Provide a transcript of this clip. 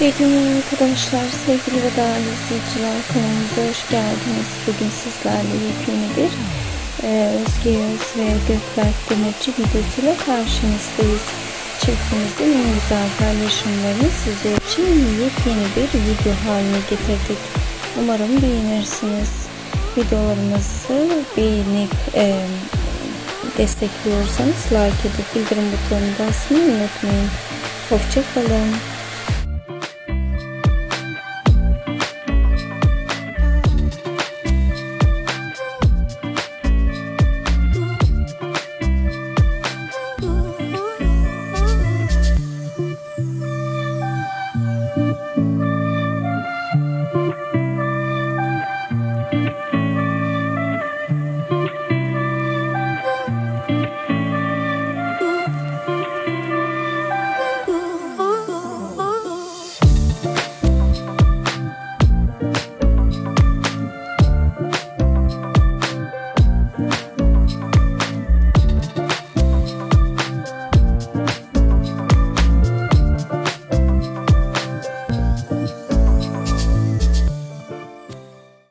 Selamünaleyküm arkadaşlar, sevgili ve değerli izleyiciler kanalımıza hoş geldiniz. Bugün sizlerle yepyeni bir e, Özge Yağız ve Gökberk Demirci videosuyla karşınızdayız. Çiftimizin en güzel paylaşımlarını sizler için yepyeni bir video haline getirdik. Umarım beğenirsiniz. Videolarımızı beğenip e, destekliyorsanız like edip bildirim butonuna basmayı unutmayın. Hoşçakalın.